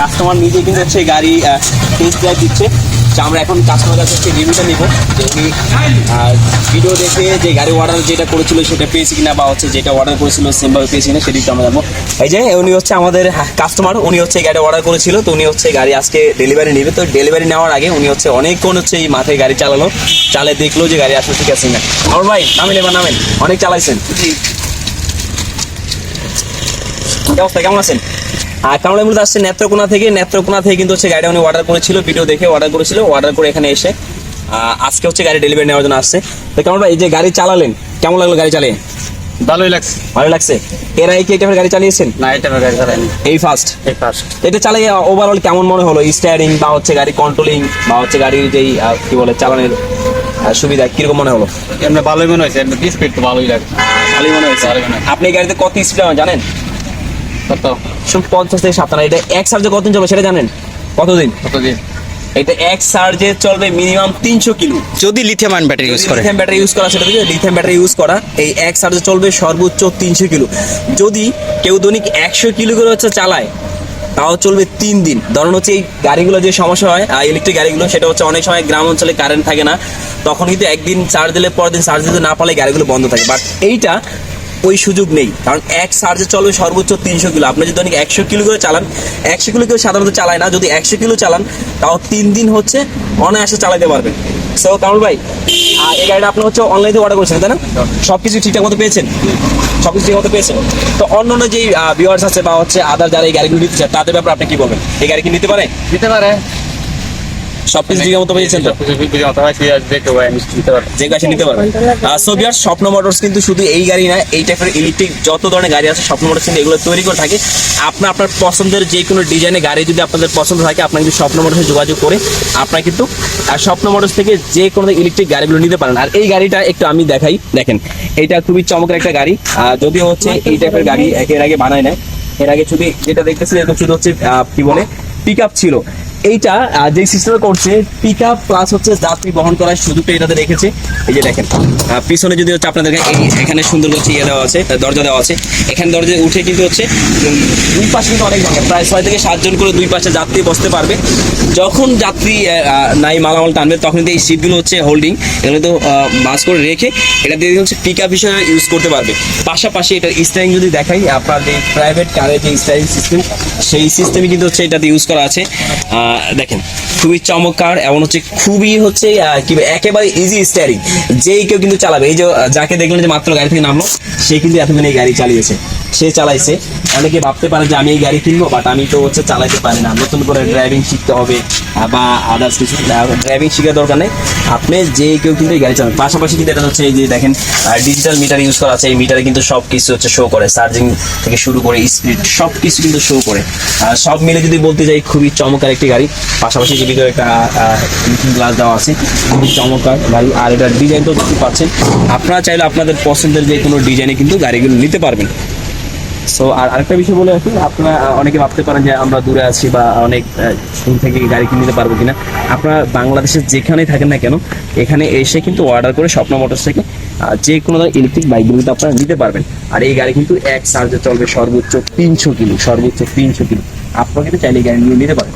Customer নিজে কিন্তু হচ্ছে গাড়ি টেস্ট ড্রাইভ দিচ্ছে। তো আমরা এখন কাস্টমার কাছে হচ্ছে রিভিউটা নিব। যে উনি ভিডিও দেখে যে গাড়ি অর্ডার যেটা করেছিল সেটা পেয়েছি কিনা বা হচ্ছে যেটা অর্ডার করেছিল সেমভাবে পেয়েছি কিনা সেটা একটু আমরা জানব। এই যে উনি হচ্ছে আমাদের কাস্টমার উনি হচ্ছে গাড়ি অর্ডার করেছিল তো উনি হচ্ছে গাড়ি আজকে ডেলিভারি নেবে। তো ডেলিভারি নেওয়ার আগে উনি হচ্ছে অনেকক্ষণ হচ্ছে এই মাথায় গাড়ি চালালো। চালে দেখল যে গাড়ি আসলে ঠিক আছে না আমার ভাই নামেন এবার নামেন। অনেক চালাইছেন। কি অবস্থা? কেমন আছেন? আর কামড়া মূলত আসছে নেত্রকোনা থেকে? নেত্রকোনা থেকে কিন্তু হচ্ছে গাড়িটা উনি অর্ডার করেছিল ভিডিও দেখে অর্ডার করেছিল অর্ডার করে এখানে এসে আজকে হচ্ছে গাড়ি ডেলিভারি নেওয়ার জন্য আসছে। তো কেমন ভাই এই যে গাড়ি চালালেন কেমন লাগল গাড়ি চালিয়ে? ভালোই লাগছে। ভালো লাগছে? এর আগে কি টাইপের গাড়ি চালিয়েছেন? না এটা গাড়ি চালাইনি। এই ফার্স্ট এই ফার্স্ট এটা চালিয়ে ওভারঅল কেমন মনে হলো? স্টিয়ারিং বা হচ্ছে গাড়ি কন্ট্রোলিং বা হচ্ছে গাড়ির যেই কি বলে চালানোর সুবিধা কীরকম মনে হলো? এমনি ভালোই মনে হয়েছে এমনি স্পিড তো ভালোই লাগে। ভালোই মনে হয়েছে। আপনি গাড়িতে কত স্পিড জানেন? কত? পঞ্চাশ থেকে সাতান্ন এটা এক চার্জে কতদিন চলবে সেটা জানেন? কতদিন? কতদিন? এটা এক চার্জে চলবে মিনিমাম তিনশো কিলো। যদি লিথিয়াম আয়ন ব্যাটারি ইউজ করে। লিথিয়াম ব্যাটারি ইউজ করা সেটা বুঝলে? লিথিয়াম ব্যাটারি ইউজ করা এই এক চার্জে চলবে সর্বোচ্চ তিনশো কিলো। যদি কেউ দৈনিক একশো কিলো করে হচ্ছে চালায় তাও চলবে তিন দিন। ধরুন হচ্ছে এই গাড়িগুলো যে সমস্যা হয় ইলেকট্রিক গাড়িগুলো সেটা হচ্ছে অনেক সময় গ্রাম অঞ্চলে কারেন্ট থাকে না। তখন কিন্তু একদিন চার্জ দিলে পরের দিন চার্জ দিতে না পারলে গাড়িগুলো বন্ধ থাকে। বাট এইটা ওই সুযোগ নেই। কারণ এক চার্জে চলবে সর্বোচ্চ তিনশো কিলো। আপনি যদি দৈনিক একশো কিলো করে চালান একশো কিলো কেউ সাধারণত চালায় না। যদি একশো কিলো চালান তাও তিন দিন হচ্ছে অনায়াসে চালাতে পারবেন। সো কামল ভাই আহ, এই গাড়িটা আপনি হচ্ছে অনলাইনে অর্ডার করেছেন তাই না? সব কিছু ঠিকঠাক মতো পেয়েছেন? সব কিছু ঠিক মতো পেয়েছেন? তো অন্য অন্য যেই ভিউয়ার্স আছে বা হচ্ছে আদার যারা এই গাড়িগুলো নিতে চায় তাদের ব্যাপারে আপনি কি বলবেন? এই গাড়ি কি নিতে পারে? নিতে পারে। মতো পেয়েছেন তো? যে নিতে পারবেন স্বপ্ন মোটরস কিন্তু শুধু এই গাড়ি না, এই টাইপের ইলেকট্রিক যত ধরনের গাড়ি আছে, স্বপ্ন মোটরস কিন্তু এগুলো তৈরি করে থাকে। আপনার আপনার পছন্দের যে কোনো ডিজাইনের গাড়ি যদি আপনাদের পছন্দ থাকে, আপনার কিন্তু স্বপ্ন মোটরসে যোগাযোগ করে আপনার কিন্তু স্বপ্ন মোটরস থেকে যে কোনো ইলেকট্রিক গাড়িগুলো নিতে পারেন। আর এই গাড়িটা একটু আমি দেখাই, দেখেন, এটা খুবই চমকের একটা গাড়ি। যদিও হচ্ছে এই টাইপের গাড়ি এর আগে বানায় নাই। এর আগে শুধু যেটা দেখতেছি শুধু হচ্ছে কি বলে পিক ছিল। এইটা যে সিস্টেমে করছে পিক আপ প্লাস হচ্ছে যাত্রী বহন করার সুযোগটা এটাতে রেখেছে। এই যে দেখেন পিছনে যদি হচ্ছে আপনাদের এই এখানে সুন্দর হচ্ছে ইয়ে দেওয়া আছে দরজা দেওয়া আছে, এখানে দরজা উঠে কিন্তু হচ্ছে দুই পাশে কিন্তু অনেক জায়গা প্রায় ছয় থেকে সাতজন করে দুই পাশে যাত্রী বসতে পারবে। যখন যাত্রী নাই মালামাল টানবে, তখন কিন্তু এই সিটগুলো হচ্ছে হোল্ডিং এগুলো তো বাস করে রেখে এটা দিয়ে হচ্ছে পিক আপ হিসেবে ইউজ করতে পারবে। পাশাপাশি এটার স্টাইলিং যদি দেখাই, আপনার যে প্রাইভেট কারের যে স্টাইলিং সিস্টেম সেই সিস্টেমই কিন্তু হচ্ছে এটাতে ইউজ করা আছে। দেখেন খুবই চমৎকার এমন হচ্ছে খুবই হচ্ছে কি একেবারে ইজি স্টারিং যেই কেউ কিন্তু চালাবে, এই যে যাকে দেখলেন যে মাত্র গাড়ি থেকে নামলো, সে কিন্তু এতক্ষণ এই গাড়ি চালিয়েছে। সে চালাইছে। অনেকে ভাবতে পারে যে আমি এই গাড়ি কিনবো বাট আমি তো হচ্ছে চালাতে পারি না। নতুন করে ড্রাইভিং শিখতে হবে বা আদার্স কিছু ড্রাইভিং শেখার দরকার নেই। আপনি যে কেউ কিন্তু এই গাড়ি চালান। পাশাপাশি কিন্তু এটা হচ্ছে এই যে দেখেন ডিজিটাল মিটার ইউজ করা আছে। এই মিটারে কিন্তু সব কিছু হচ্ছে শো করে। চার্জিং থেকে শুরু করে স্পিড সব কিছু কিন্তু শো করে। সব মিলে যদি বলতে যাই, খুবই চমৎকার একটি গাড়ি। পাশাপাশি ভিতরে একটা গ্লাস দেওয়া আছে। খুবই চমৎকার। গাড়ি আর এটার ডিজাইন তো দেখতে পাচ্ছেন। আপনারা চাইলে আপনাদের পছন্দের যে কোনো ডিজাইনে কিন্তু গাড়িগুলো নিতে পারবেন। সো আর আরেকটা বিষয় বলে রাখি, আপনারা অনেকে ভাবতে পারেন যে আমরা দূরে আছি বা অনেক দূর থেকে গাড়ি কিনতে নিতে পারব কিনা। আপনারা বাংলাদেশের যেখানেই থাকেন না কেন, এখানে এসে কিন্তু অর্ডার করে স্বপ্ন মোটরস থেকে যে কোনো ইলেকট্রিক বাইকগুলো কিন্তু আপনারা নিতে পারবেন। আর এই গাড়ি কিন্তু এক চার্জে চলবে সর্বোচ্চ তিনশো কিলো, সর্বোচ্চ তিনশো কিলো। আপনারা কিন্তু চাইলে গাড়ি নিয়ে নিতে পারেন।